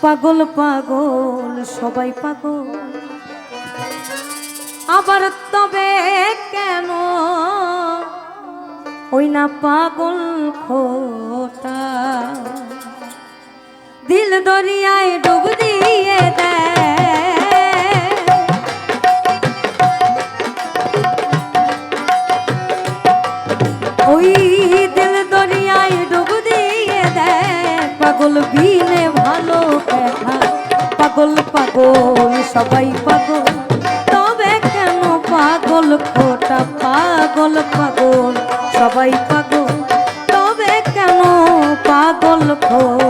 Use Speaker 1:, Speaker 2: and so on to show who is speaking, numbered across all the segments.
Speaker 1: পাগল পাগল, সবাই পাগল। আবার তবে কেন? ওই না পাগল খোটা। দিল দরিয়ায় ডুব দিয়ে দেয়। পাগল বিনে ভালো দেখা পাগল পাগল, সবাই পাগল। তবে কেন পাগল? খোটা পাগল পাগল, সবাই পাগল। তবে কেন পাগল, খোটা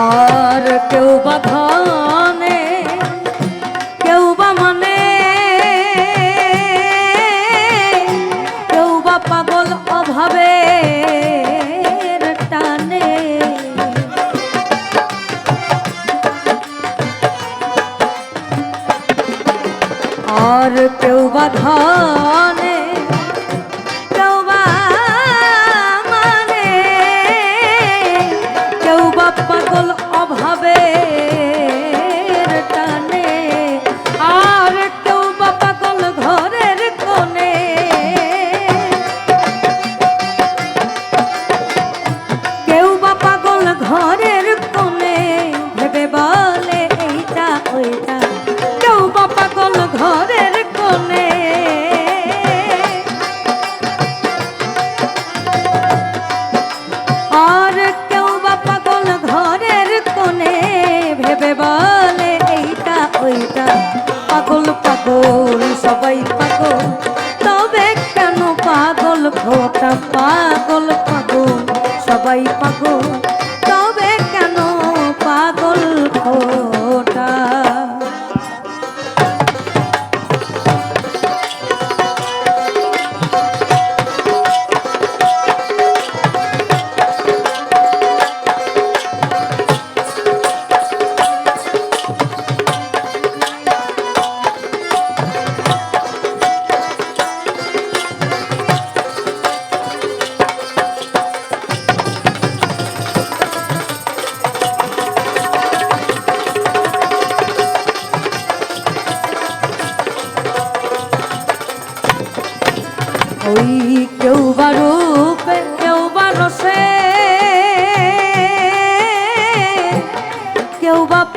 Speaker 1: আর কেউ বা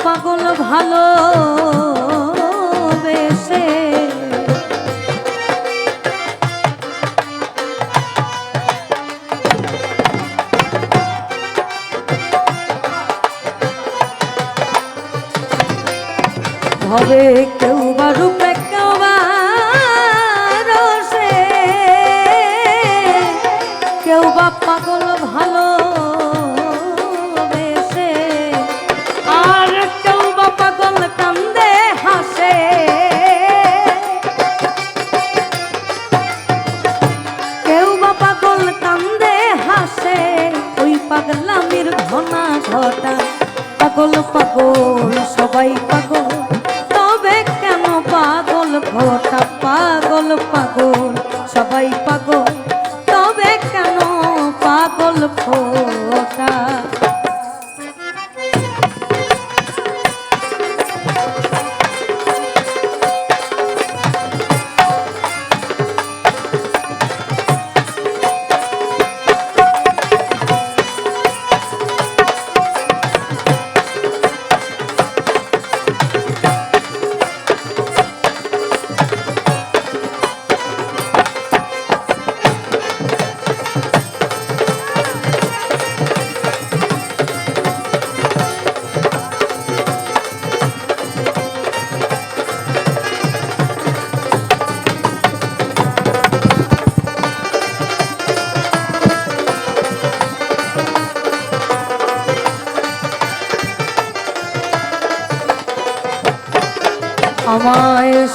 Speaker 1: পাগল ভালো বেশে। হবে কেউ ঘটা পাগল পাগল, সবাই পাগল। তবে কেন পাগল? ঘটা পাগল পাগল, সবাই পাগল। তবে কেন পাগল? ঘটা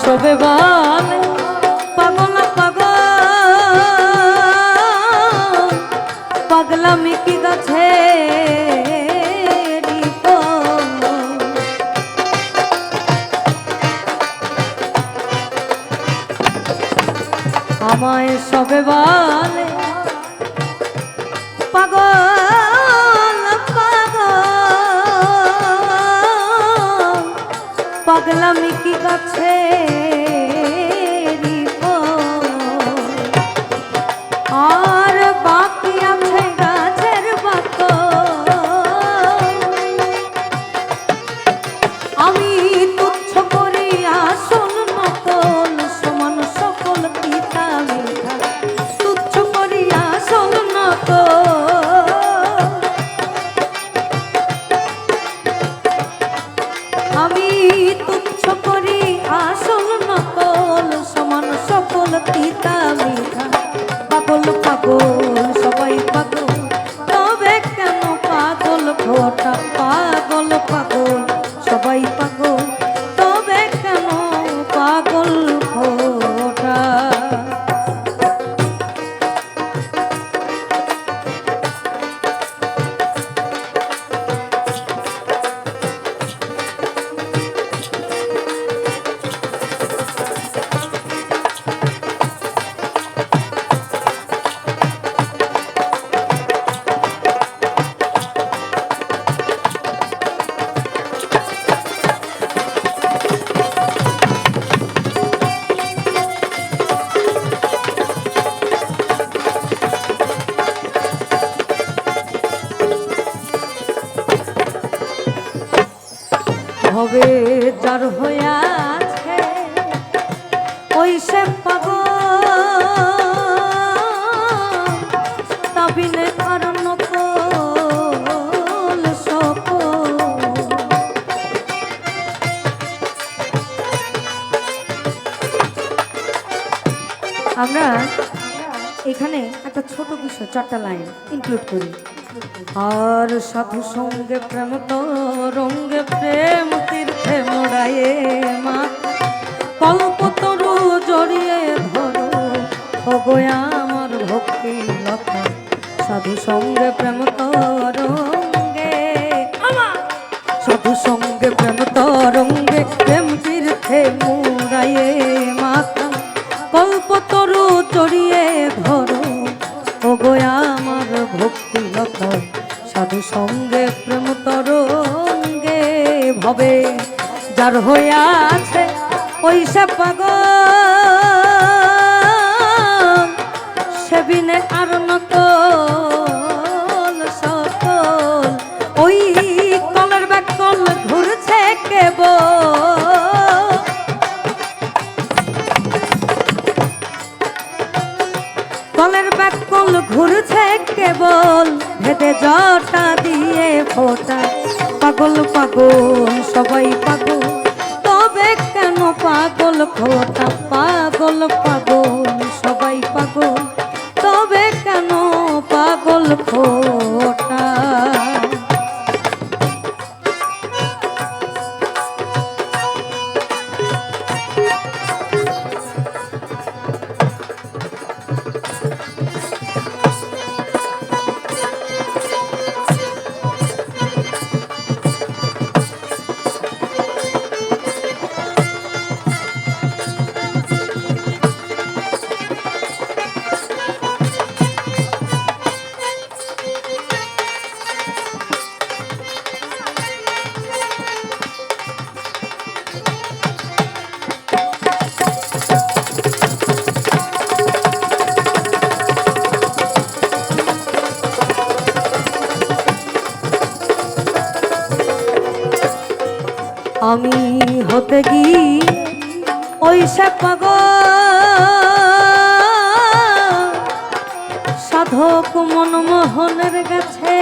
Speaker 1: সবে বলে পাগল পাগল। পাগলামি কি কি গাছে একটা ছোট বিষয় চারটা লাইন ইনক্লুড করি। আর সাধু সঙ্গে প্রেম তো রঙ্গে ও আমার ভক্তি লতা সাধু সঙ্গে প্রেম তরঙ্গে ভবে। যার হইয়া আছে ওই সে পাগ সেবিনে আর নকল ভেদে জটা দিয়ে ফোটা পাগল পাগল, সবাই পাগল। তবে কেন পাগল খোটা? পাগল পাগল, সবাই পাগল। তবে কেন পাগল খোটা? আমি হতে গিয়ে ওই সে পাগ সাধক মনমোহনের কাছে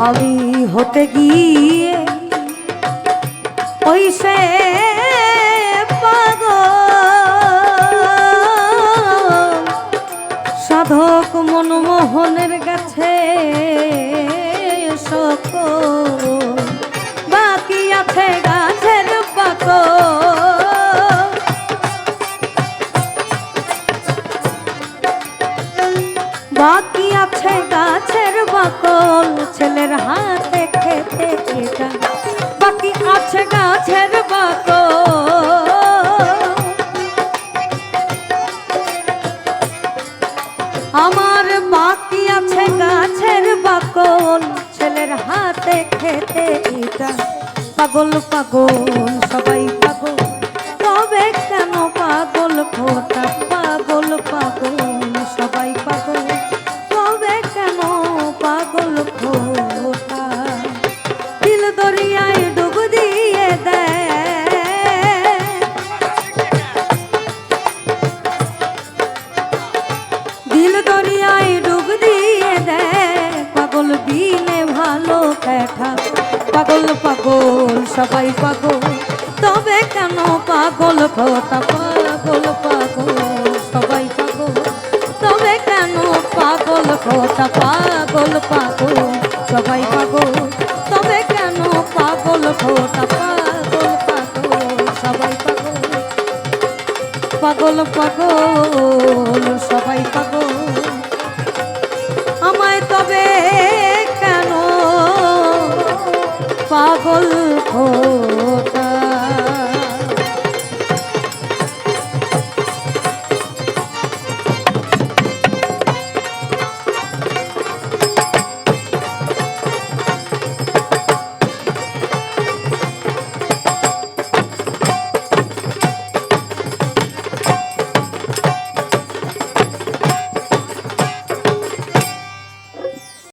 Speaker 1: আমি হতে গিয়ে ওই আমার বাকি আছে গাছের বাকল, ছেলের হাতে খেতে এটা পাগল পাগল, সবাই পাগল, তবে কেন পাগল খোটা সবাই পাগল। তবে কেন পাগল কথা? পাগল পাগল, সবাই পাগল। তবে কেন পাগল কথা? পাগল পাগল, সবাই পাগল। তবে কেন পাগল কথা? পাগল পাগল, সবাই পাগল। পাগল পাগল, সবাই পাগল। আমায় তবে পাগল খো